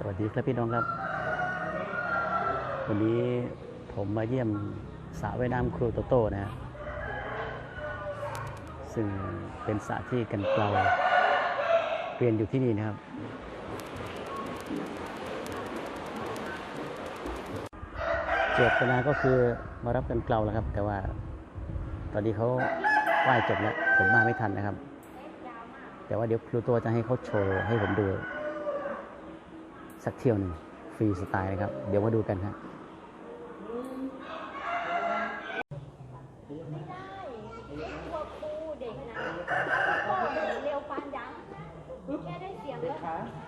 สวัสดีครับพี่น้องครับ วันนี้ผมมาเยี่ยมสระว่ายน้ำครูโตโต้นะฮะซึ่งเป็นสระที่กันเกลาเรียนอยู่ที่นี่นะครับ เจตนาก็คือมารับกันเกลาแล้วครับ แต่ว่าตอนนี้เขาไหว้จบแล้ว ผมมาไม่ทันนะครับ แต่ว่าเดี๋ยวครูโตจะให้เขาโชว์ให้ผมดู สักเที่ยวหนึ่งฟรีสไตล์นะครับ เดี๋ยวมาดูกันครับ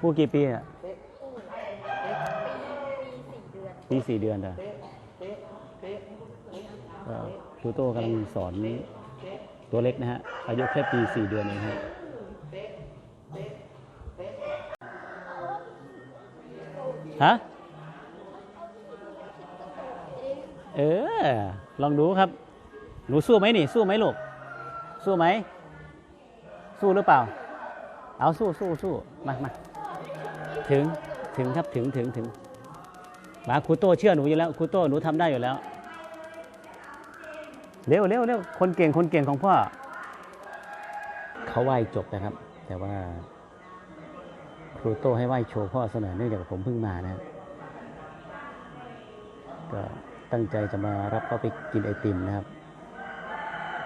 พูดกี่ปีอะปีสี่เดือนแต่ครูโต้กำลังสอนตัวเล็กนะฮะ อายุแค่ปีสี่เดือนเองฮะ ฮะเออ ลองดูครับ หนูสู้ไหมนี่ สู้ไหมลูก สู้ไหม สู้หรือเปล่า เอาสู้สู้สู้มามาถึง ถึงครับ ถึงถึงถึงมาครูโต้เชื่อหนูอยู่แล้วครูโต้หนูทำได้อยู่แล้ว เร็วเร็วเร็วคนเก่งคนเก่งของพ่อ เขาไหว้จบนะครับ แต่ว่า ครูโต้ให้ไหว้โชว์พ่อเสนอเนื่องจากผมเพิ่งมานะก็ตั้งใจจะมารับเขาไปกินไอติมนะครับ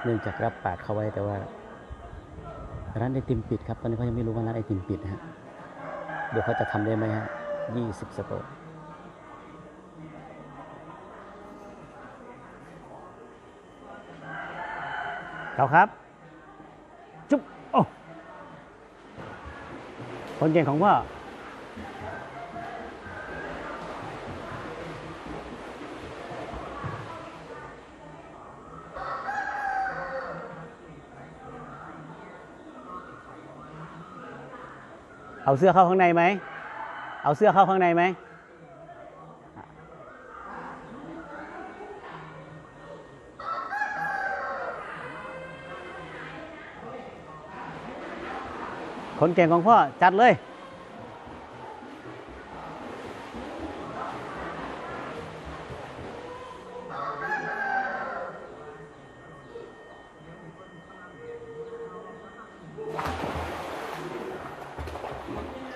เนื่องจากรับปากเขาไว้แต่ว่า ร้านไอติมปิดครับตอนนี้เขายังไม่รู้ว่าร้านไอติมปิดนะฮะเดี๋ยวเขาจะทำได้ไหมฮะยี่สิบสโต๊ะเขาครับโอ้ คนเก่งของพ่อเอาเสื้อเข้าข้างในไหม เอาเสื้อเข้าข้างในไหม คนเก่งของพ่อ จัดเลย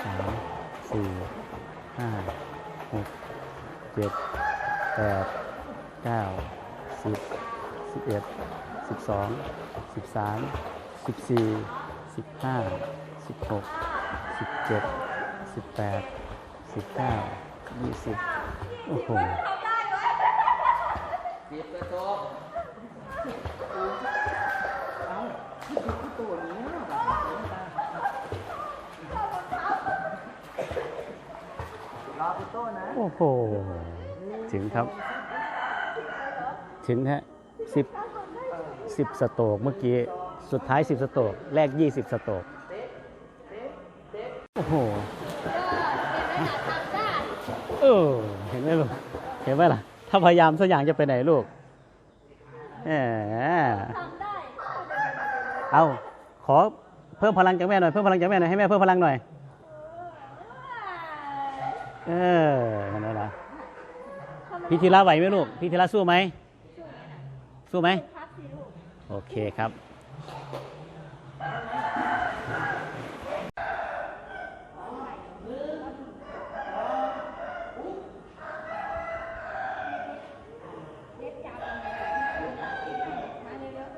สามสี่ห้าหกเจ็ดแปดเก้าสิบสิบเอ็ดสิบสองสิบสามสิบสี่สิบห้า สิบหกสิบเจ็ดสิบแปดสิบเก้ายี่สิบโอ้โหสิบกระสอบเอาที่ตัวนี้รอพี่โต้นะ โอ้โห ถึงครับ ถึงฮะสิบสิบสโตรกเมื่อกี้ สุดท้ายสิบสโตรกแรกยี่สิบสโตรก โอ้โหเออเห็นไหมลูก เห็นไหมล่ะ ถ้าพยายามสักอย่างจะไปไหนลูกแหมทำได้เอาขอเพิ่มพลังจากแม่หน่อย เพิ่มพลังจากแม่หน่อย ให้แม่เพิ่มพลังหน่อย เออนั่นแหละนะพี่ธีระไหวไหมลูก พี่ธีระสู้ไหม สู้ไหมครับสิลูกโอเคครับ เล็บจับมาเร็ว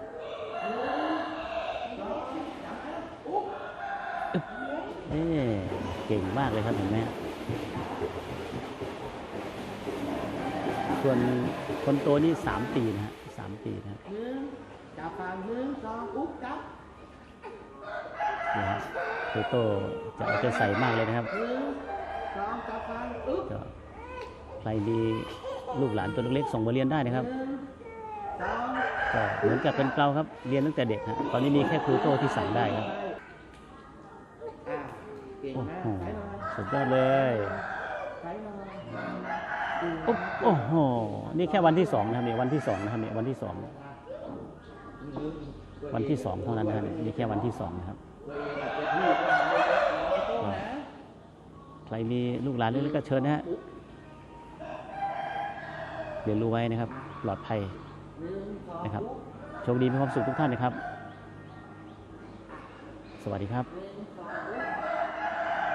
เอ๊เก่งมากเลยครับเห็นไหมส่วนคนโตนี่สามปีนะฮะสามปีนะฮะหนึ่งจับฟังหนึ่งสองอุ๊บจับนี่ฮะโตโตจะเอาใจใส่มากเลยนะครับหนึ่งสองจับฟังอุ๊บก็ใครมีลูกหลานตัวเล็กๆส่งมาเรียนได้นะครับหนึ่งสองก็เหมือนกับเป็นเกลาครับเรียนตั้งแต่เด็กฮะตอนนี้มีแค่ครูโตที่สั่งได้ครับอ่า เก่งโอ้มากโหใช้หน่อยสุดยอดเลยใช้หน่อยโอ้โห นี่แค่วันที่สองนะครับเนี่ยวันที่สองนะครับเนี่ยวันที่สองวันที่สองเท่านั้นนะครับนี่แค่วันที่สองนะครับตัวเองอาจจะพูดว่าไม่ได้โต้นะแรมีลูกหลานเล็กๆก็เชิญนะฮะเรียนรู้ไว้นะครับ ปลอดภัยนะครับ โชคดีมีความสุขทุกท่านนะครับ สวัสดีครับ